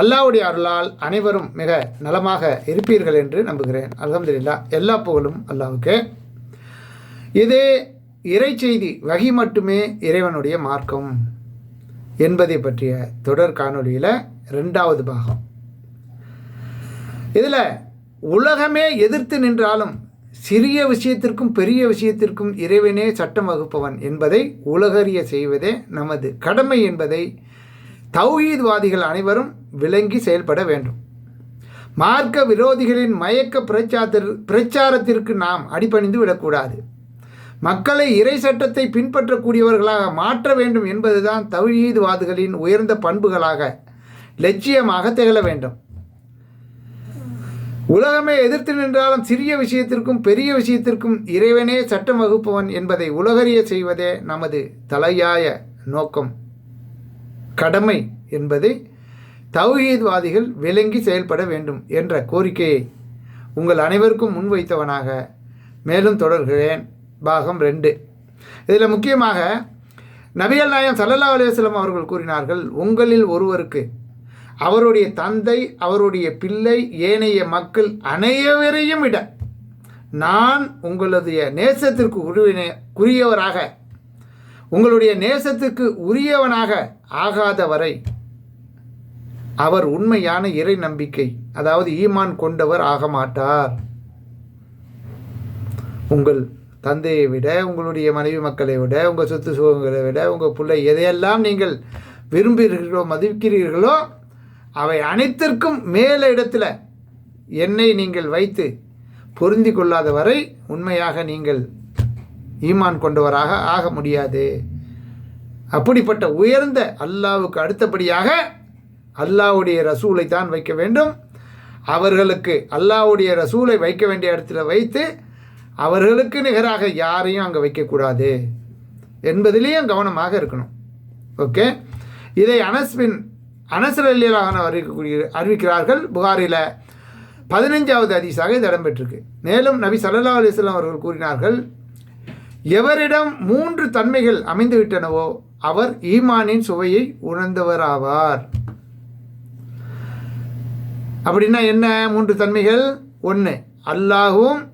அல்லாவுடைய அருளால் அனைவரும் மிக நலமாக இருப்பீர்கள் என்று நம்புகிறேன். அலமதுல்லா எல்லா புகழும் அல்லாவுக்கு. இதே இறைச்செய்தி வகி மட்டுமே இறைவனுடைய மார்க்கம் என்பதை பற்றிய தொடர் காணொளியில் ரெண்டாவது பாகம். இதில் உலகமே எதிர்த்து நின்றாலும் சிறிய விஷயத்திற்கும் பெரிய விஷயத்திற்கும் இறைவனே சட்டம் வகுப்பவன் என்பதை உலகறிய செய்வதே நமது கடமை என்பதை தௌஹீத்வாதிகள் அனைவரும் விளங்கி செயல்பட வேண்டும். மார்க்க விரோதிகளின் மயக்க பிரச்சாரத்தில் பிரச்சாரத்திற்கு நாம் அடிபணிந்து விடக்கூடாது. மக்களை இறை சட்டத்தை பின்பற்றக்கூடியவர்களாக மாற்ற வேண்டும் என்பதுதான் தௌஹீத்வாதிகளின் உயர்ந்த பண்புகளாக லட்சியமாக திகழ வேண்டும். உலகமே எதிர்த்து நின்றாலும் சிறிய விஷயத்திற்கும் பெரிய விஷயத்திற்கும் இறைவனே சட்டம் வகுப்பவன் என்பதை உலகறிய செய்வதே நமது தலையாய நோக்கம். கடமை என்பதை தௌஹீத்வாதிகள் விளங்கி செயல்பட வேண்டும் என்ற கோரிக்கையை உங்கள் அனைவருக்கும் முன்வைத்தவனாக மேலும் தொடர்கிறேன். பாகம் ரெண்டு. இதில் முக்கியமாக நபிகள் நாயம் சல்லல்லா அலுவலம் அவர்கள் கூறினார்கள் உங்களில் ஒருவருக்கு அவருடைய தந்தை அவருடைய பிள்ளை ஏனைய மக்கள் அனைவரையும் விட நான் உங்களுடைய நேசத்திற்கு உருவின குறியவராக உங்களுடைய நேசத்துக்கு உரியவனாக ஆகாத வரை அவர் உண்மையான இறை நம்பிக்கை அதாவது ஈமான் கொண்டவர் ஆக மாட்டார். உங்கள் தந்தையை விட உங்களுடைய மனைவி மக்களை விட உங்கள் சொத்து சுகங்களை விட உங்கள் பிள்ளை எதையெல்லாம் நீங்கள் விரும்புகிறீர்களோ மதிக்கிறீர்களோ அவை அனைத்திற்கும் மேல இடத்துல என்னை நீங்கள் வைத்து பொருந்தி கொள்ளாத வரை உண்மையாக நீங்கள் ஈமான் கொண்டவராக ஆக முடியாது. அப்படிப்பட்ட உயர்ந்த அல்லாவுக்கு அடுத்தபடியாக அல்லாவுடைய ரசூலை தான் வைக்க வேண்டும். அவர்களுக்கு அல்லாவுடைய ரசூலை வைக்க வேண்டிய இடத்துல வைத்து அவர்களுக்கு நிகராக யாரையும் அங்கே வைக்கக்கூடாது என்பதிலேயும் கவனமாக இருக்கணும். ஓகே? இதை அனஸ்பின் அனசர் அலியலாக அறிவிக்கக்கூடிய அறிவிக்கிறார்கள். புகாரில் பதினஞ்சாவது அதிசாக இது இடம்பெற்றிருக்கு. மேலும் நபி சல்லா அலிஸ்லாம் அவர்கள் கூறினார்கள் எவரிடம் மூன்று தன்மைகள் அமைந்துவிட்டனவோ அவர் ஈமானின் சுவையை உணர்ந்தவராவார். அப்படின்னா என்ன? மூன்று தன்மைகள். ஒன்று அல்லாஹும்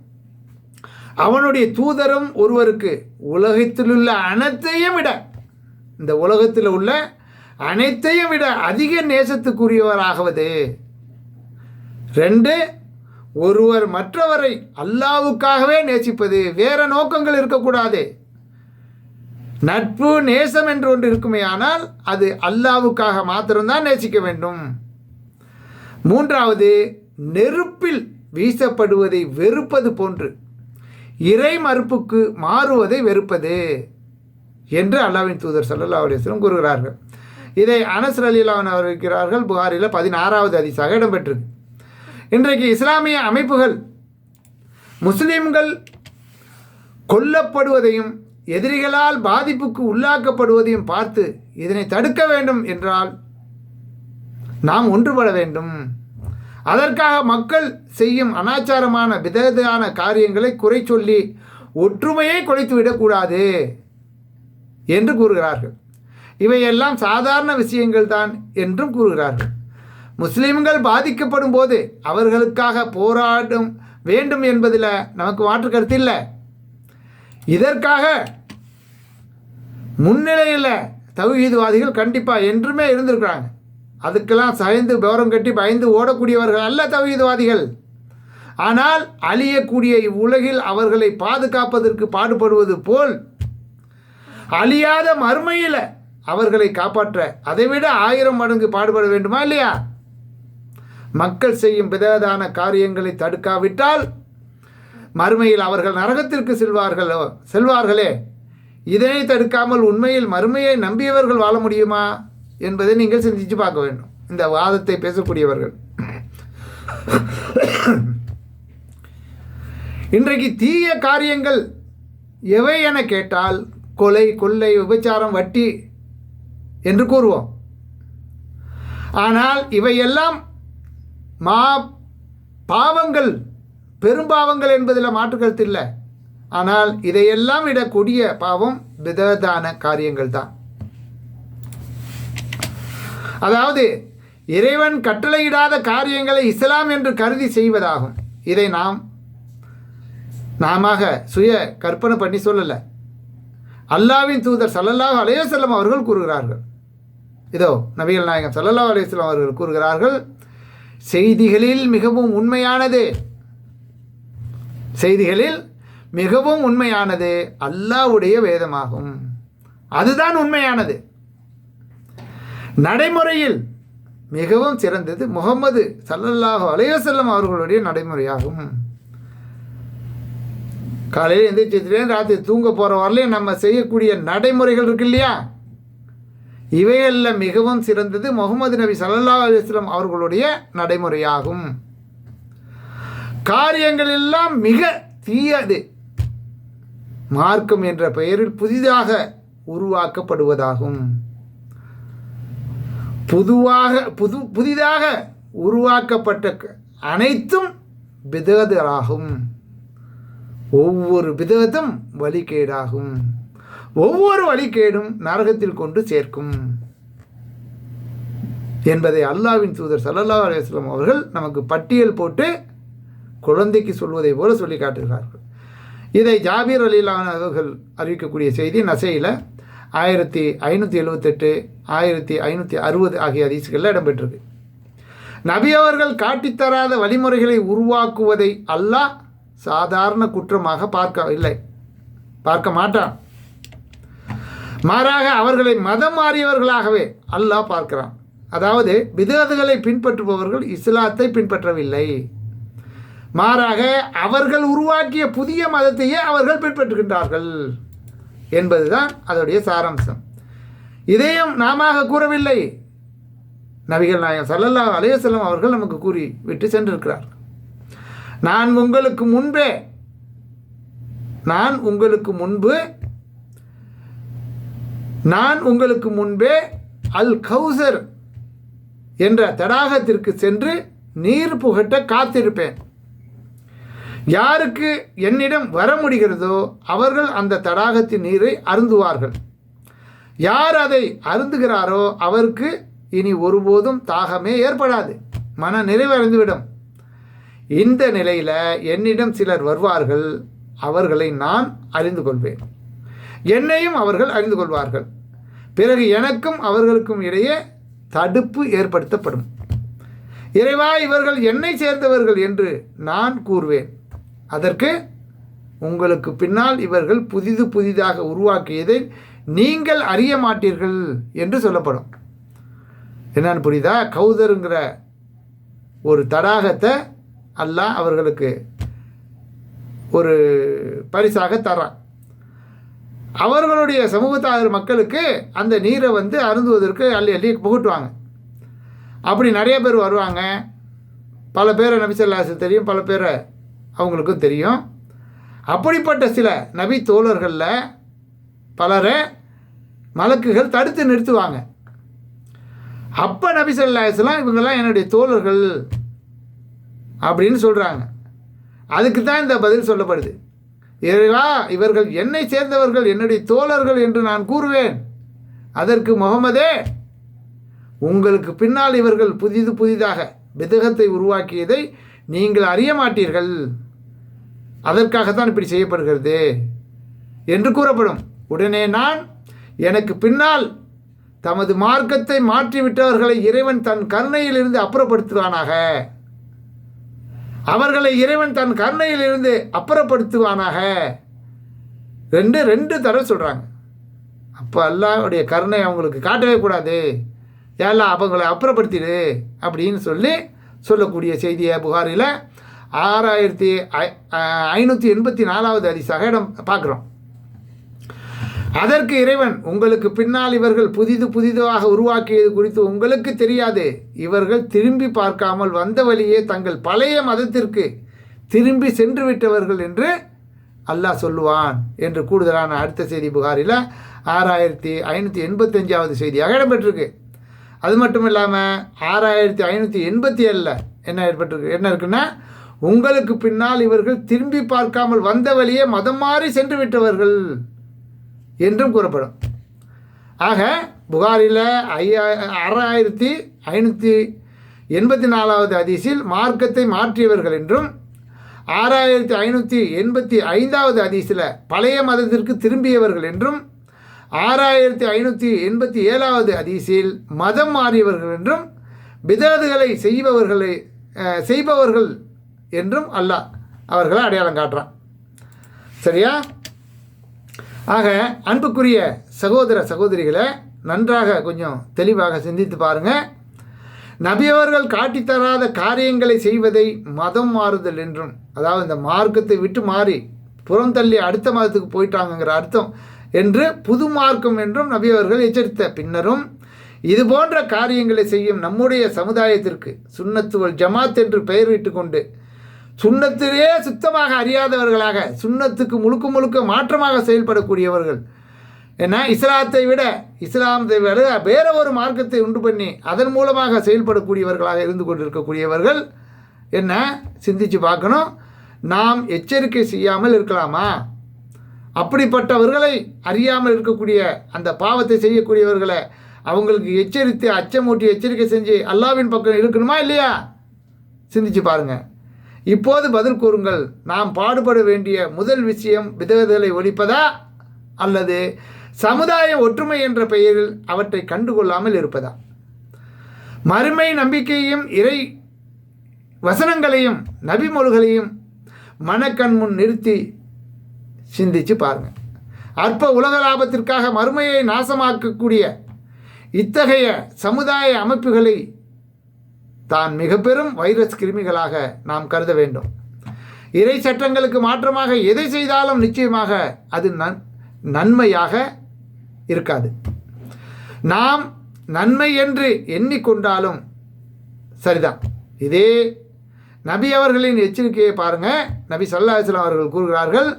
அவனுடைய தூதரும் ஒருவருக்கு உலகத்திலுள்ள அனைத்தையும் விட இந்த உலகத்தில் உள்ள அனைத்தையும் விட அதிக நேசத்துக்குரியவராகவது. ரெண்டு ஒருவர் மற்றவரை அல்லாவுக்காகவே நேசிப்பது வேற நோக்கங்கள் இருக்கக்கூடாது. நட்பு நேசம் என்று ஒன்று இருக்குமே ஆனால் அது அல்லாவுக்காக மாத்திரம்தான் நேசிக்க வேண்டும். மூன்றாவது நெருப்பில் வீசப்படுவதை வெறுப்பது போன்று. இறை மறுப்புக்கு மாறுவதை வெறுப்பது என்று அல்லாவின் தூதர் சல்லல்லா அலிஸ்லம் கூறுகிறார்கள். இதை அனஸ் அவர் இருக்கிறார்கள். புகாரில் பதினாறாவது அதிசாக இடம்பெற்றிருக்கு. இன்றைக்கு இஸ்லாமிய அமைப்புகள் முஸ்லிம்கள் கொல்லப்படுவதையும் எதிரிகளால் பாதிப்புக்கு உள்ளாக்கப்படுவதையும் பார்த்து இதனை தடுக்க வேண்டும் என்றால் நாம் ஒன்றுபட வேண்டும். அதற்காக மக்கள் செய்யும் அனாச்சாரமான விதவிதமான காரியங்களை குறை சொல்லி ஒற்றுமையை குறைத்து விடக்கூடாது என்று கூறுகிறார்கள். இவையெல்லாம் சாதாரண விஷயங்கள் தான் என்றும் கூறுகிறார்கள். முஸ்லீம்கள் பாதிக்கப்படும் போது அவர்களுக்காக போராடும் வேண்டும் என்பதில் நமக்கு மாற்று கருத்து இல்லை. இதற்காக முன்னிலையில் தௌஹீதுவாதிகள் கண்டிப்பாக என்றுமே இருந்திருக்கிறாங்க. அதுக்கெல்லாம் சயந்து கௌரம் கட்டி பயந்து ஓடக்கூடியவர்கள் அல்ல தௌஹீதுவாதிகள். ஆனால் அழியக்கூடிய இவ்வுலகில் அவர்களை பாதுகாப்பதற்கு பாடுபடுவது போல் அழியாத மறுமையில் அவர்களை காப்பாற்ற அதைவிட ஆயிரம் மடங்கு பாடுபட வேண்டுமா இல்லையா? மக்கள் செய்யும் விதவிதான காரியங்களை தடுக்காவிட்டால் மறுமையில் அவர்கள் நரகத்திற்கு செல்வார்களோ செல்வார்களே? இதனை தடுக்காமல் உண்மையில் மறுமையை நம்பியவர்கள் வாழ முடியுமா என்பதை நீங்கள் சிந்திச்சு பார்க்க வேண்டும். இந்த வாதத்தை பேசக்கூடியவர்கள். இன்றைக்கு தீய காரியங்கள் எவை என கேட்டால் கொலை கொள்ளை விபச்சாரம் வட்டி என்று கூறுவோம். ஆனால் இவையெல்லாம் மா பாவங்கள் பெரும்பாவங்கள் என்பதில் மாற்றுக்கருத்து இல்லை. ஆனால் இதையெல்லாம் விட கொடிய பாவம் விததான காரியங்கள் தான். அதாவது இறைவன் கட்டளையிடாத காரியங்களை இஸ்லாம் என்று கருதி செய்வதாகும். இதை நாம் நாம சுய கற்பனை பண்ணி சொல்லலை. அல்லாவின் தூதர் சல்லல்லாஹ் அலையசல்லம் அவர்கள் கூறுகிறார்கள். இதோ நபிகள் நாயகம் சல்லல்லாஹ் அலையம் அவர்கள் கூறுகிறார்கள் செய்திகளில் மிகவும் உண்மையானது. செய்திகளில் மிகவும் உண்மையானது அல்லாவுடைய வேதமாகும். அதுதான் உண்மையானது. நடைமுறையில் மிகவும் சிறந்தது முகமது சல்லல்லாஹு அலைவசல்லம் அவர்களுடைய நடைமுறையாகும். காலையில் எந்திரிச்சிட்டு ராத்திரி தூங்க போகிற வரலையும் நம்ம செய்யக்கூடிய நடைமுறைகள் இருக்கு இல்லையா? இவையெல்லாம் மிகவும் சிறந்தது முகமது நபி சல்லா அலிஸ்லாம் அவர்களுடைய நடைமுறையாகும். காரியங்கள் எல்லாம் மிக தீயது. மார்க்கம் என்ற பெயரில் புதிதாக உருவாக்கப்படுவதாகும். புதுவாக புது புதிதாக உருவாக்கப்பட்ட அனைத்தும் விததராகும் ஒவ்வொரு விதத்தும் வழிகேடாகும். ஒவ்வொரு வழிகேடும் நரகத்தில் கொண்டு சேர்க்கும் என்பதை அல்லாவின் தூதர் சல்லல்லா அலுவலம் அவர்கள் நமக்கு பட்டியல் போட்டு குழந்தைக்கு சொல்வதை போல சொல்லி காட்டுகிறார்கள். இதை ஜாபீர் அலிலான அவர்கள் அறிவிக்கக்கூடிய செய்தி நசையில் ஆயிரத்தி ஐநூற்றி எழுபத்தெட்டு ஆயிரத்தி ஐநூற்றி அறுபது ஆகிய அதிசுகளில் இடம்பெற்றிருக்கு. நபி அவர்கள் காட்டித்தராத வழிமுறைகளை உருவாக்குவதை அல்லாஹ் சாதாரண குற்றமாக பார்க்க இல்லை பார்க்க மாட்டான். மாறாக அவர்களை மதம் மாறியவர்களாகவே அல்லாஹ் பார்க்கிறான். அதாவது விதத்துகளை பின்பற்றுபவர்கள் இஸ்லாத்தை பின்பற்றவில்லை. மாறாக அவர்கள் உருவாக்கிய புதிய மதத்தையே அவர்கள் பின்பற்றுகின்றார்கள் என்பதுதான் அதோடைய சாராம்சம். இதையும் நாம கூறவில்லை. நபிகள் நாயகம் சல்லல்லா அலையசல்லம் அவர்கள் நமக்கு கூறி விட்டு சென்றிருக்கிறார். நான் உங்களுக்கு முன்பே நான் உங்களுக்கு முன்பு நான் உங்களுக்கு முன்பே அல் கௌசர் என்ற தடாகத்திற்கு சென்று நீர் புகட்ட காத்திருப்பேன். யாருக்கு என்னிடம் வர முடிகிறதோ அவர்கள் அந்த தடாகத்தின் நீரை அருந்துவார்கள். யார் அதை அருந்துகிறாரோ அவருக்கு இனி ஒருபோதும் தாகமே ஏற்படாது. மன நிறைவடைந்துவிடும் இந்த நிலையில் என்னிடம் சிலர் வருவார்கள். அவர்களை நான் அறிந்து கொள்வேன். என்னையும் அவர்கள் அறிந்து கொள்வார்கள். பிறகு எனக்கும் அவர்களுக்கும் இடையே தடுப்பு ஏற்படுத்தப்படும். இறைவா இவர்கள் என்னை சேர்ந்தவர்கள் என்று நான் கூறுவேன். அதற்கு உங்களுக்கு பின்னால் இவர்கள் புதிது புதிதாக உருவாக்கியதை நீங்கள் அறிய மாட்டீர்கள் என்று சொல்லப்படும். என்னன்னு புரியுதா? கௌதருங்கிற ஒரு தடாகத்தை அல்லாஹ் அவர்களுக்கு ஒரு பரிசாக தரான் அவர்களுடைய சமூகத்தார் மக்களுக்கு அந்த நீரை வந்து அருந்துவதற்கு அள்ளி அள்ளி புகட்டுவாங்க. அப்படி நிறைய பேர் வருவாங்க. பல பேரை நபிசல்லாசு தெரியும் பல பேரை அவங்களுக்கும் தெரியும். அப்படிப்பட்ட சில நபி தோழர்களில் பலரை மலக்குகள் தடுத்து நிறுத்துவாங்க. அப்போ நபி சொல்லாஸ்லாம் இவங்கெல்லாம் என்னுடைய தோழர்கள் அப்படின்னு சொல்கிறாங்க அதுக்கு தான் இந்த பதில் சொல்லப்படுது. இறைவா இவர்கள் என்னை சேர்ந்தவர்கள் என்னுடைய தோழர்கள் என்று நான் கூறுவேன். அதற்கு முகமதே உங்களுக்கு பின்னால் இவர்கள் புதிது புதிதாக விதகத்தை உருவாக்கியதை நீங்கள் அறிய மாட்டீர்கள். அதற்காகத்தான் இப்படி செய்யப்படுகிறது என்று கூறப்படும். உடனே நான் எனக்கு பின்னால் தமது மார்க்கத்தை மாற்றிவிட்டவர்களை இறைவன் தன் கருணையிலிருந்து அப்புறப்படுத்துவானாக. அவர்களை இறைவன் தன் கருணையில் இருந்து அப்புறப்படுத்துவானாக. ரெண்டு ரெண்டு தடவை சொல்கிறாங்க அப்போ அல்லாவுடைய கருணை அவங்களுக்கு காட்டவே கூடாது. ஏல்லாம் அவங்களை அப்புறப்படுத்திடு அப்படின்னு சொல்லி சொல்லக்கூடிய செய்தியை புகாரில் ஆறாயிரத்தி ஐநூற்றி எண்பத்தி நாலாவது அதிசாக இடம் பார்க்குறோம். அதற்கு இறைவன் உங்களுக்கு பின்னால் இவர்கள் புதிது புதிதாக உருவாக்கியது குறித்து உங்களுக்கு தெரியாது? இவர்கள் திரும்பி பார்க்காமல் வந்த வழியே தங்கள் பழைய மதத்திற்கு திரும்பி சென்று விட்டவர்கள் என்று அல்லாஹ் சொல்லுவான் என்று கூடுதலான அடுத்த செய்தி புகாரில் ஆறாயிரத்தி ஐநூற்றி எண்பத்தஞ்சாவது செய்தியாக இடம்பெற்றிருக்கு. அது மட்டும் இல்லாமல் ஆறாயிரத்தி ஐநூற்றி எண்பத்தி ஏழில் என்ன ஏற்பட்டிருக்கு? என்ன இருக்குன்னா உங்களுக்கு பின்னால் இவர்கள் திரும்பி பார்க்காமல் வந்த வழியே மதம் மாறி சென்று விட்டவர்கள். என்றும் கூறப்படும். ஆக புகாரில் ஐயா ஆறாயிரத்தி ஐநூற்றி எண்பத்தி நாலாவது அதிசில் மார்க்கத்தை மாற்றியவர்கள் என்றும் ஆறாயிரத்தி ஐநூற்றி எண்பத்தி ஐந்தாவது அதிசில பழைய மதத்திற்கு திரும்பியவர்கள் என்றும் ஆறாயிரத்தி ஐநூற்றி எண்பத்தி ஏழாவது அதிசில் மதம் மாறியவர்கள் என்றும் பிததுகளை செய்பவர்களை செய்பவர்கள் என்றும் அல்லாஹ் அவர்களை அடையாளம் காட்டுறான். சரியா? ஆக அன்புக்குரிய சகோதர சகோதரிகளை நன்றாக கொஞ்சம் தெளிவாக சிந்தித்து பாருங்கள் நபியவர்கள் காட்டித்தராத காரியங்களை செய்வதை மதம் மாறுதல் என்றும் அதாவது இந்த மார்க்கத்தை விட்டு மாறி புறம் தள்ளி அடுத்த மதத்துக்கு போயிட்டாங்கங்கிற அர்த்தம் என்று புது மார்க்கம் என்றும் நபியவர்கள் எச்சரித்த பின்னரும் இது போன்ற காரியங்களை செய்யும் நம்முடைய சமுதாயத்திற்கு சுண்ணத்துவல் ஜமாத் என்று பெயரிட்டு கொண்டு சுண்ணத்திலே சுத்தமாக அறியாதவர்களாக சுண்ணத்துக்கு முழுக்க முழுக்க மாற்றமாக செயல்படக்கூடியவர்கள். ஏன்னா இஸ்லாத்தை விட இஸ்லாமத்தை விட வேற ஒரு மார்க்கத்தை உண்டு பண்ணி அதன் மூலமாக செயல்படக்கூடியவர்களாக இருந்து கொண்டிருக்கக்கூடியவர்கள் என்ன? சிந்திச்சு பார்க்கணும். நாம் எச்சரிக்கை செய்யாமல் இருக்கலாமா? அப்படிப்பட்டவர்களை அறியாமல் இருக்கக்கூடிய அந்த பாவத்தை செய்யக்கூடியவர்களை அவங்களுக்கு எச்சரித்து அச்சமூட்டி எச்சரிக்கை செஞ்சு அல்லாவின் பக்கம் இருக்கணுமா இல்லையா? சிந்திச்சு பாருங்கள் இப்போது பதில் கூறுங்கள். நாம் பாடுபட வேண்டிய முதல் விஷயம் விதவைகளை ஒழிப்பதா அல்லது சமுதாய ஒற்றுமை என்ற பெயரில் அவற்றை கண்டுகொள்ளாமல் இருப்பதா? மறுமை நம்பிக்கையும் இறை வசனங்களையும் நபிமொழிகளையும் மனக்கண் முன் நிறுத்தி சிந்திச்சு பாருங்கள் அற்ப உலக லாபத்திற்காக மறுமையை நாசமாக்கக்கூடிய இத்தகைய சமுதாய அமைப்புகளை தான் மிக பெரும் வைரஸ் கிருமிகளாக நாம் கருத வேண்டும். இறை சட்டங்களுக்கு மாற்றமாக எதை செய்தாலும் நிச்சயமாக அது நன் நன்மையாக இருக்காது. நாம் நன்மை என்று எண்ணிக்கொண்டாலும் சரிதான். இதே நபி அவர்களின் எச்சரிக்கையை பாருங்கள் நபி ஸல்லல்லாஹு அலைஹி அவர்கள் கூறுகிறார்கள்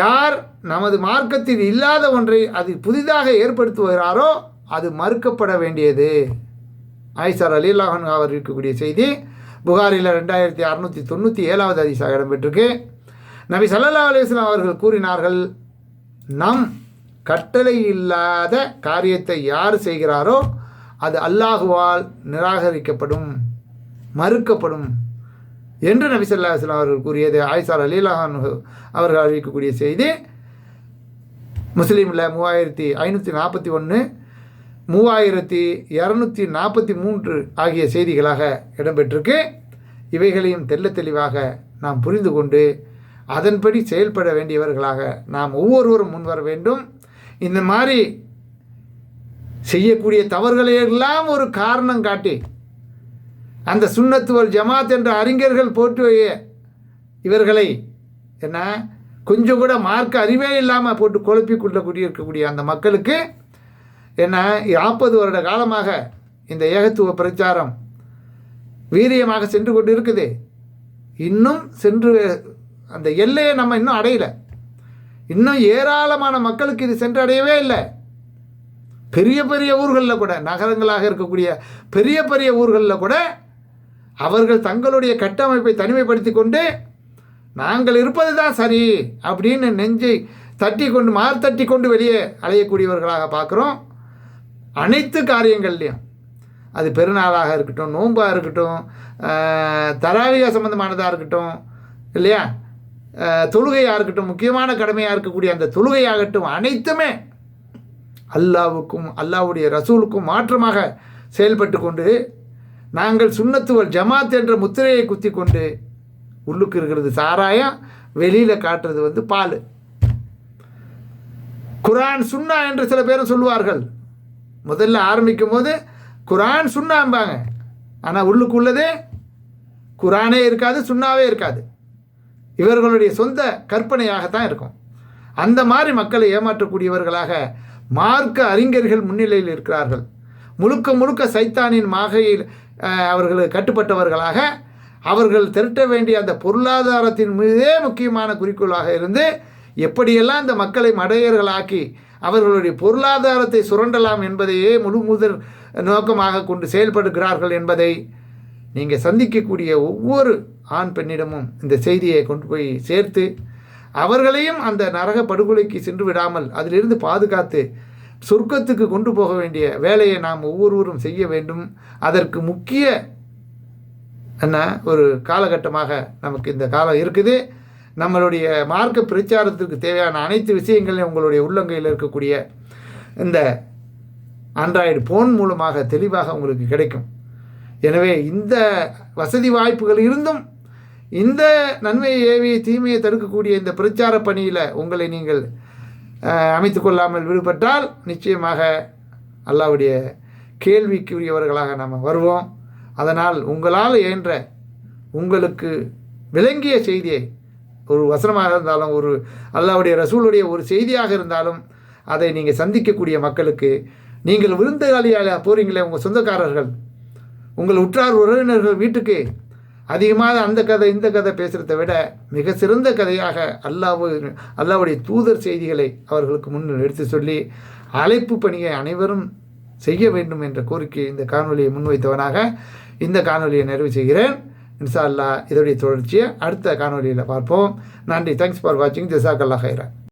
யார் நமது மார்க்கத்தில் இல்லாத ஒன்றை அது புதிதாக ஏற்படுத்துகிறாரோ அது மறுக்கப்பட வேண்டியது. ஆயிஷார் அலிலாஹன் அவர் இருக்கக்கூடிய செய்தி புகாரில் ரெண்டாயிரத்தி அறநூற்றி தொண்ணூற்றி ஏழாவது அதிசாக இடம்பெற்றிருக்கு. நபி சல்லா அலிஸ்லாம் அவர்கள் கூறினார்கள் நம் கட்டளை இல்லாத காரியத்தை யார் செய்கிறாரோ அது அல்லாஹுவால் நிராகரிக்கப்படும் மறுக்கப்படும் என்று நபி சொல்லா அலைஹி அவர்கள் கூறியது. ஆயிசார் அலிலாஹன் அவர்கள் அறிவிக்கக்கூடிய செய்தி முஸ்லீமில் மூவாயிரத்தி ஐநூற்றி நாற்பத்தி ஒன்று மூவாயிரத்தி இரநூத்தி நாற்பத்தி மூன்று ஆகிய செய்திகளாக இடம்பெற்றிருக்கு. இவைகளையும் தெள்ளத் தெளிவாக நாம் புரிந்து கொண்டு அதன்படி செயல்பட வேண்டியவர்களாக நாம் ஒவ்வொருவரும் முன்வர வேண்டும். இந்த மாதிரி செய்யக்கூடிய தவறுகளை எல்லாம் ஒரு காரணம் காட்டி அந்த சுண்ணத்துவல் ஜமாத் என்ற அறிஞர்கள் போட்டு இவர்களை என்ன கொஞ்சம் கூட மார்க்க அறிவே இல்லாமல் போட்டு குழப்பி கொள்ளக்கூடிய இருக்கக்கூடிய அந்த மக்களுக்கு என்ன நாற்பது வருட காலமாக இந்த ஏகத்துவ பிரச்சாரம் வீரியமாக சென்று கொண்டு இருக்குது இன்னும் சென்று அந்த எல்லையை நம்ம இன்னும் அடையலை. இன்னும் ஏராளமான மக்களுக்கு இது சென்றடையவே இல்லை. பெரிய பெரிய ஊர்களில் கூட நகரங்களாக இருக்கக்கூடிய பெரிய பெரிய ஊர்களில் கூட அவர்கள் தங்களுடைய கட்டமைப்பை தனிமைப்படுத்தி கொண்டு நாங்கள் இருப்பது தான் சரி அப்படின்னு நெஞ்சை தட்டி கொண்டு மார்த்தட்டி கொண்டு வெளியே அலையக்கூடியவர்களாக பார்க்குறோம். அனைத்து காரியங்கள்லையும். அது பெருநாளாக இருக்கட்டும் நோன்பாக இருக்கட்டும் தராவியா சம்பந்தமானதாக இருக்கட்டும் இல்லையா? தொழுகையாக இருக்கட்டும் முக்கியமான கடமையாக இருக்கக்கூடிய அந்த தொழுகையாகட்டும் அனைத்துமே அல்லாவுக்கும் அல்லாவுடைய ரசூலுக்கும் மாற்றமாக செயல்பட்டு கொண்டு நாங்கள் சுண்ணத்துவல் ஜமாத் என்ற முத்திரையை குத்தி கொண்டு உள்ளுக்கு இருக்கிறது சாராயம் வெளியில் காட்டுறது வந்து பால். குரான் சுன்னா என்று சில பேரும் சொல்லுவார்கள். முதல்ல ஆரம்பிக்கும் போது குரான் சுண்ணாம்பாங்க ஆனால் உள்ளுக்குள்ளதே குரானே இருக்காது சுண்ணாவே இருக்காது. இவர்களுடைய சொந்த கற்பனையாகத்தான் இருக்கும். அந்த மாதிரி மக்களை ஏமாற்றக்கூடியவர்களாக மார்க்க அறிஞர்கள் முன்னிலையில் இருக்கிறார்கள். முழுக்க முழுக்க சைத்தானின் மாகையில் அவர்கள் கட்டுப்பட்டவர்களாக அவர்கள் திரட்ட வேண்டிய அந்த பொருளாதாரத்தின் மீதே முக்கியமான குறிக்கோளாக இருந்து எப்படியெல்லாம் இந்த மக்களை மடையர்களாக்கி அவர்களுடைய பொருளாதாரத்தை சுரண்டலாம் என்பதையே முழு முதல் நோக்கமாக கொண்டு செயல்படுகிறார்கள் என்பதை நீங்கள் சந்திக்கக்கூடிய ஒவ்வொரு ஆண் பெண்ணிடமும் இந்த செய்தியை கொண்டு போய் சேர்த்து அவர்களையும் அந்த நரக படுகொலைக்கு சென்று விடாமல் அதிலிருந்து பாதுகாத்து சொர்க்கத்துக்கு கொண்டு போக வேண்டிய வேலையை நாம் ஒவ்வொருவரும் செய்ய வேண்டும். அதற்கு முக்கிய என்ன ஒரு காலகட்டமாக நமக்கு இந்த காலம் இருக்குது. நம்மளுடைய மார்க்க பிரச்சாரத்திற்கு தேவையான அனைத்து விஷயங்களையும் உங்களுடைய உள்ளங்கையில் இருக்கக்கூடிய இந்த ஆண்ட்ராய்டு ஃபோன் மூலமாக தெளிவாக உங்களுக்கு கிடைக்கும். எனவே இந்த வசதி வாய்ப்புகள் இருந்தும் இந்த நன்மையை ஏவி தீமையை தடுக்கக்கூடிய இந்த பிரச்சார பணியில் உங்களை நீங்கள் அமைத்து கொள்ளாமல் விடுபட்டால் நிச்சயமாக அல்லாவுடைய கேள்விக்குரியவர்களாக நாம் வருவோம். அதனால் உங்களால் இயன்ற உங்களுக்கு விளங்கிய செய்தியை ஒரு வசனமாக இருந்தாலும் ஒரு அல்லாவுடைய ரசூலுடைய ஒரு செய்தியாக இருந்தாலும் அதை நீங்கள் சந்திக்கக்கூடிய மக்களுக்கு நீங்கள் விருந்தாளியாக போகிறீங்களே உங்கள் சொந்தக்காரர்கள் உங்கள் உற்றார் உறவினர்கள் வீட்டுக்கு அதிகமாக அந்த கதை இந்த கதை பேசுகிறத விட மிக சிறந்த கதையாக அல்லாஹ் அல்லாவுடைய தூதர் செய்திகளை அவர்களுக்கு முன் எடுத்து சொல்லி அழைப்பு பணியை அனைவரும் செய்ய வேண்டும் என்ற கோரிக்கை இந்த காணொலியை முன்வைத்தவனாக இந்த காணொலியை நிறைவு செய்கிறேன். இன்ஷா அல்லா இதோடைய தொடர்ச்சியை அடுத்த காணொலியில் பார்ப்போம். நன்றி. தேங்க்ஸ் ஃபார் வாட்சிங் ஜிசாக் அல்லா ஹைரா